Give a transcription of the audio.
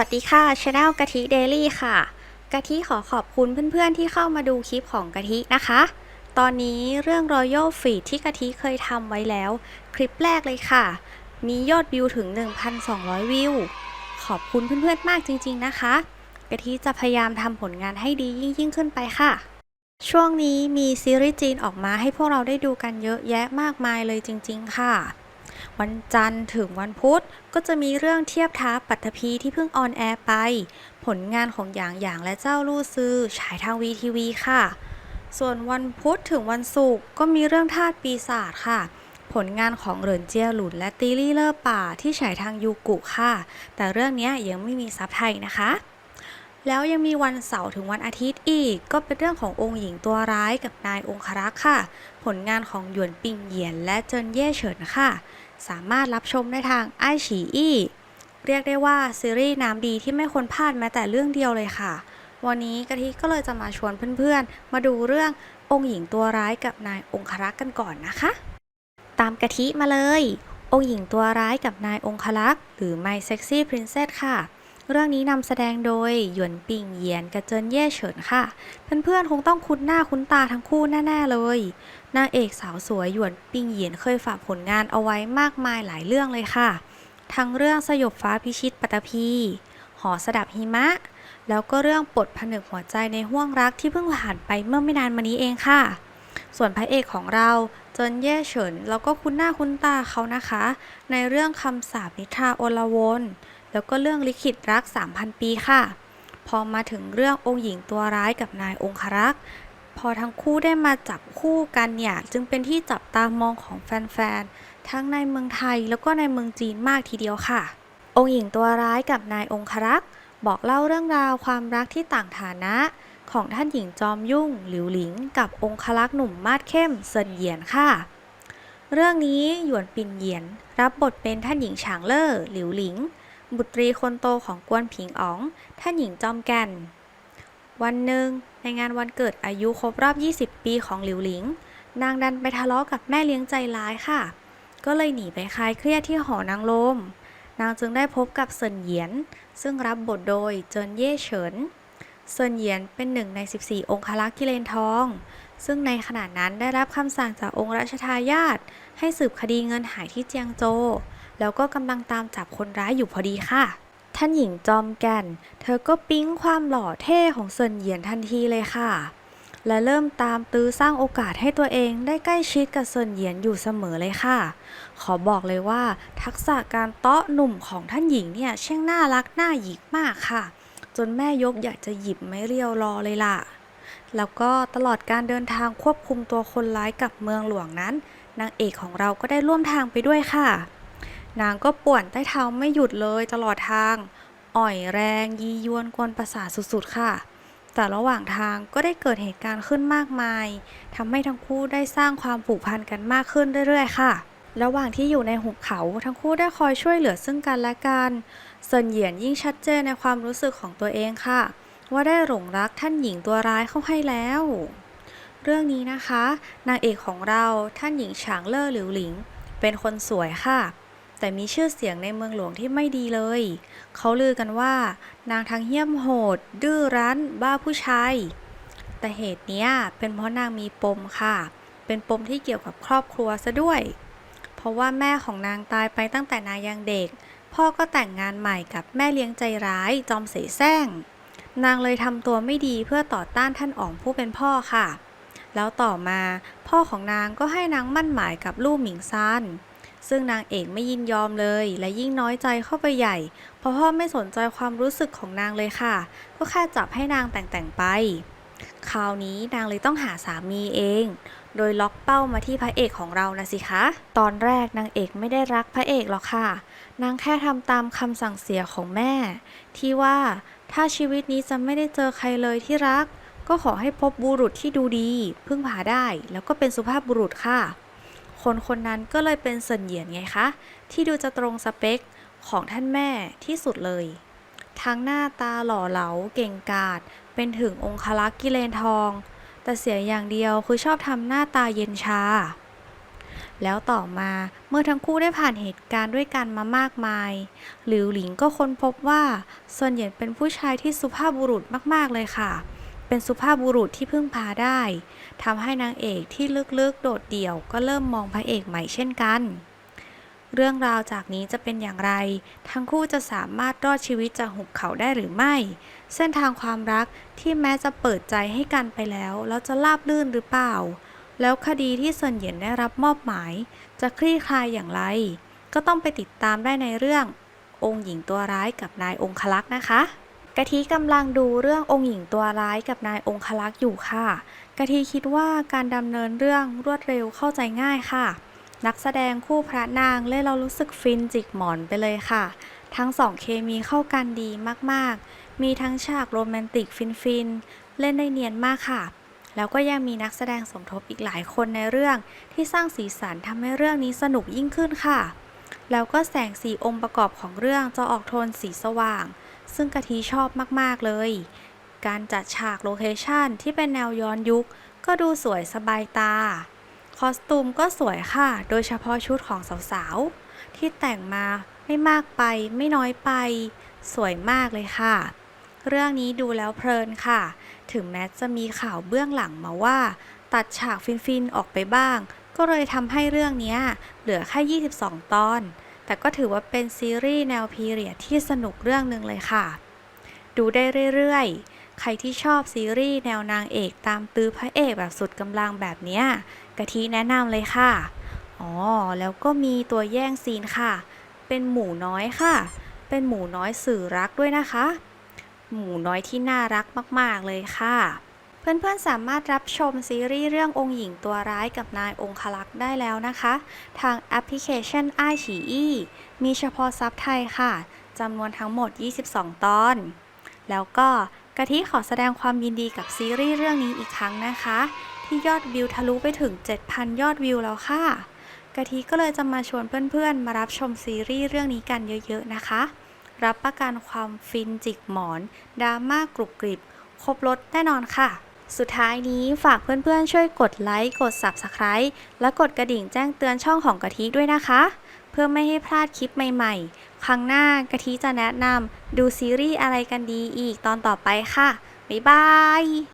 วัสดีค่ะช anel กะทิเดลี่ค่ะ กะทิขอขอบคุณเพื่อนๆที่เข้ามาดูคลิปของกะทินะคะ ตอนนี้เรื่อง Royal Feed ที่กะทิเคยทำไว้แล้ว คลิปแรกเลยค่ะ มียอดวิวถึง 1,200 วิว ขอบคุณเพื่อนๆมากจริงๆนะคะ กะทิจะพยายามทำผลงานให้ดียิ่งๆขึ้นไปค่ะ ช่วงนี้มีซีรีส์จีนออกมาให้พวกเราได้ดูกันเยอะแยะมากมายเลยจริง ๆ ค่ะ วันจันทร์ถึงวันพุธก็จะมีเรื่องเทียบท้าปัตภีที่เพิ่งออนแอร์ไป ผลงานของหยางหยางและเจ้าลู่ซือฉายทางวีทีวีค่ะ ส่วนวันพุธถึงวันศุกร์ก็มีเรื่องทาสปีศาจค่ะ ผลงานของเหรินเจียหลุนและตีลี่เลอร์ป่าที่ฉายทางยูกุค่ะ แต่เรื่องนี้ยยังไม่มีซับไทยนะคะแล้วยังมีวันเสาร์ถึงวันอาทิตย์อีก ก็เป็นเรื่องขององค์หญิงตัวร้ายกับนายองครักษ์ค่ะ ผลงานของหยวนปิงเหยียนและเจินเย่เฉินค่ะ สามารถรับชมได้ทางไอฉีอี้เรียกได้ว่าซีรีส์น้ำดีที่ไม่ควรพลาดแม้แต่เรื่องเดียวเลยค่ะ วันนี้กะทิก็เลยจะมาชวนเพื่อนๆ มาดูเรื่ององค์หญิงตัวร้ายกับนายองครักษ์กันก่อนนะคะ ตามกะทิมาเลย องค์หญิงตัวร้ายกับนายองครักษ์หรือ My Sexy Princess ค่ะ เรื่องนี้นำแสดงโดย หยวนปิงเหยียนกับเจินเย่เฉินค่ะ เพื่อนๆคงต้องคุ้นหน้าคุ้นตาทั้งคู่แน่ๆเลย นางเอกสาวสวยหยวนปิงเหยียนเคยฝากผลงานเอาไว้มากมายหลายเรื่องเลยค่ะ ทั้งเรื่องสยบฟ้าพิชิตปัตตภีหอสดับหิมะ แล้วก็เรื่องปลดผนึกหัวใจในห้วงรักที่เพิ่งผ่านไปเมื่อไม่นานมานี้เองค่ะ ส่วนพระเอกของเราเจินเย่เฉินเราก็คุ้นหน้าคุ้นตาเขานะคะ ในเรื่องคำสาปนิทราโอลวน แล้วก็เรื่องลิขิตรัก 3,000 ปีค่ะ พอมาถึงเรื่ององค์หญิงตัวร้ายกับนายองครักษ์พอทั้งคู่ได้มาจับคู่กันเนี่ย จึงเป็นที่จับตามองของแฟนๆ ทั้งในเมืองไทยแล้วก็ในเมืองจีนมากทีเดียวค่ะ องค์หญิงตัวร้ายกับนายองครักษ์บอกเล่าเรื่องราวความรักที่ต่างฐานะ ของท่านหญิงจอมยุ่ง หลิวหลิง กับองครักษ์หนุ่มมาดเข้มเซินเหยียนค่ะ เรื่องนี้หยวนปินเหยียน รับบทเป็นท่านหญิงฉางเล่อหลิวหลิง บุตรีคนโตของกวนผิงอ๋อง ท่านหญิงจอมแก่น วันหนึ่ง ในงานวันเกิดอายุครบรอบ 20 ปีของหลิวหลิง นางดันไปทะเลาะกับแม่เลี้ยงใจร้ายค่ะ ก็เลยหนีไปคลายเครียดที่หอนางลม นางจึงได้พบกับเซินเหยียน ซึ่งรับบทโดยเจินเย่เฉิน เซินเหยียนเป็นหนึ่งใน 14 องครักษ์กิเลนทอง ซึ่งในขณะนั้นได้รับคำสั่งจากองค์รัชทายาทให้สืบคดีเงินหายที่เจียงโจว แล้วก็กำลังตามจับคนร้ายอยู่พอดีค่ะ ท่านหญิงจอมแก่น เธอก็ปิ๊งความหล่อเท่ของเซินเหยียนทันทีเลยค่ะ และเริ่มตามตื้อสร้างโอกาสให้ตัวเองได้ใกล้ชิดกับเซินเหยียนอยู่เสมอเลยค่ะ ขอบอกเลยว่า ทักษะการเตาะหนุ่มของท่านหญิงเนี่ยช่างน่ารักน่าหยิกมากค่ะ จนแม่ยกอยากจะหยิบไม้เรียวรอเลยล่ะแล้วก็ตลอดการเดินทางควบคุมตัวคนร้ายกลับเมืองหลวงนั้น นางเอกของเราก็ได้ร่วมทางไปด้วยค่ะ นางก็ป่วนใต้เท้าไม่หยุดเลยตลอดทาง อ่อยแรงยียวนกวนประสาทสุดๆค่ะ แต่ระหว่างทางก็ได้เกิดเหตุการณ์ขึ้นมากมายทำให้ทั้งคู่ได้สร้างความผูกพันกันมากขึ้นเรื่อยๆ ค่ะ ระหว่างที่อยู่ในหุบเขาทั้งคู่ได้คอยช่วยเหลือซึ่งกันและกันเซินเหยียนยิ่งชัดเจนในความรู้สึกของตัวเองค่ะ ว่าได้หลงรักท่านหญิงตัวร้ายเข้าให้แล้ว เรื่องนี้นะคะ นางเอกของเราท่านหญิงฉางเล่อหลิวหลิง เป็นคนสวยค่ะ แต่มีชื่อเสียงในเมืองหลวงที่ไม่ดีเลย เขาลือกันว่า นางทั้งเหี้ยมโหด ดื้อรั้น บ้าผู้ชาย แต่เหตุนี้เป็นเพราะนางมีปมค่ะ เป็นปมที่เกี่ยวกับครอบครัวซะด้วย เพราะว่าแม่ของนางตายไปตั้งแต่นางยังเด็ก พ่อก็แต่งงานใหม่กับแม่เลี้ยงใจร้ายจอมเสแสร้ง นางเลยทำตัวไม่ดีเพื่อต่อต้านท่านอ๋องผู้เป็นพ่อค่ะแล้วต่อมาพ่อของนางก็ให้นางมั่นหมายกับลู่หมิงซาน ซึ่งนางเอกไม่ยินยอมเลย และยิ่งน้อยใจเข้าไปใหญ่ เพราะพ่อไม่สนใจความรู้สึกของนางเลยค่ะ ก็แค่จับให้นางแต่งแต่งไป คราวนี้นางเลยต้องหาสามีเอง โดยล็อกเป้ามาที่พระเอกของเรานะสิคะ ตอนแรกนางเอกไม่ได้รักพระเอกหรอกค่ะ นางแค่ทำตามคำสั่งเสียของแม่ ที่ว่าถ้าชีวิตนี้จะไม่ได้เจอใครเลยที่รัก ก็ขอให้พบบุรุษที่ดูดี พึ่งพาได้ แล้วก็เป็นสุภาพบุรุษค่ะ คนคนนั้นก็เลยเป็นเซินเหยียนไงคะ ที่ดูจะตรงสเปคของท่านแม่ที่สุดเลย ทั้งหน้าตาหล่อเหลาเก่งกาจเป็นถึงองคลักษ์กิเลนทอง แต่เสียอย่างเดียวคือชอบทำหน้าตาเย็นชา แล้วต่อมาเมื่อทั้งคู่ได้ผ่านเหตุการณ์ด้วยกันมามากมาย หลิวหลิงก็ค้นพบว่าซวนเหยินเป็นผู้ชายที่สุภาพบุรุษมาก ๆ เลยค่ะ เป็นสุภาพบุรุษที่พึ่งพาได้ทำให้นางเอกที่ลึกๆโดดเดี่ยวก็เริ่มมองพระเอกใหม่เช่นกัน เรื่องราวจากนี้จะเป็นอย่างไร ทั้งคู่จะสามารถรอดชีวิตจากหุบเขาได้หรือไม่ เส้นทางความรักที่แม้จะเปิดใจให้กันไปแล้ว แล้วจะราบลื่นหรือเปล่า แล้วคดีที่เซินเหยียนได้รับมอบหมาย จะคลี่คลายอย่างไร ก็ต้องไปติดตามได้ในเรื่อง องค์หญิงตัวร้ายกับนายองคลักษ์นะคะ กะทิกำลังดูเรื่ององค์หญิงตัวร้ายกับนายองคลักษ์อยู่ค่ะ กะทิคิดว่าการดำเนินเรื่องรวดเร็วเข้าใจง่ายค่ะ นักแสดงคู่พระนางเล่นเรารู้สึกฟินจิกหมอนไปเลยค่ะ ทั้งสองเคมีเข้ากันดีมากๆ มีทั้งฉากโรแมนติกฟินๆ เล่นได้เนียนมากค่ะ แล้วก็ยังมีนักแสดงสมทบอีกหลายคนในเรื่องที่สร้างสีสันทำให้เรื่องนี้สนุกยิ่งขึ้นค่ะ แล้วก็แสงสีองค์ประกอบของเรื่องจะออกโทนสีสว่าง ซึ่งกะทิชอบมาก ๆ เลย การจัดฉากโลเคชันที่เป็นแนวย้อนยุค ก็ดูสวยสบายตา คอสตูมก็สวยค่ะ โดยเฉพาะชุดของสาวๆ ที่แต่งมาไม่มากไปไม่น้อยไป สวยมากเลยค่ะ เรื่องนี้ดูแล้วเพลินค่ะ ถึงแม้จะมีข่าวเบื้องหลังมาว่า ตัดฉากฟินๆ ออกไปบ้าง ก็เลยทำให้เรื่องนี้เหลือแค่ 22 ตอน แต่ก็ถือว่าเป็นซีรีส์แนวพีเรียดที่สนุกเรื่องหนึ่งเลยค่ะ ดูได้เรื่อยๆ ใครที่ชอบซีรีส์แนวนางเอกตามตื้อพระเอกแบบสุดกำลังแบบเนี้ยกะทิแนะนำเลยค่ะ อ๋อ แล้วก็มีตัวแย่งซีนค่ะ เป็นหมูน้อยค่ะ เป็นหมูน้อยสื่อรักด้วยนะคะ หมูน้อยที่น่ารักมากๆเลยค่ะ เพื่อนๆ สามารถรับชมซีรีส์เรื่ององค์หญิงตัวร้ายกับนายองคลักษ์ได้แล้วนะคะ ทางแอปพลิเคชันไอฉีอีมีเฉพาะซับไทยค่ะจำนวนทั้งหมด 22 ตอน แล้วก็กะทิขอแสดงความยินดีกับซีรีส์เรื่องนี้อีกครั้งนะคะ ที่ยอดวิวทะลุไปถึง 7,000 ยอดวิวแล้วค่ะกะทิก็เลยจะมาชวนเพื่อนๆ มารับชมซีรีส์เรื่องนี้กันเยอะๆนะคะ รับประกันความฟินจิกหมอนดราม่ากรุบกริบครบรถแน่นอนค่ะ สุดท้ายนี้ฝากเพื่อนๆ ช่วยกดไลค์ กด Subscribe และกดกระดิ่งแจ้งเตือนช่องของกะทิด้วยนะคะ เพื่อไม่ให้พลาดคลิปใหม่ๆ ครั้งหน้ากะทิจะแนะนำดูซีรีส์อะไรกันดีอีกตอนต่อไปค่ะ บ๊ายบาย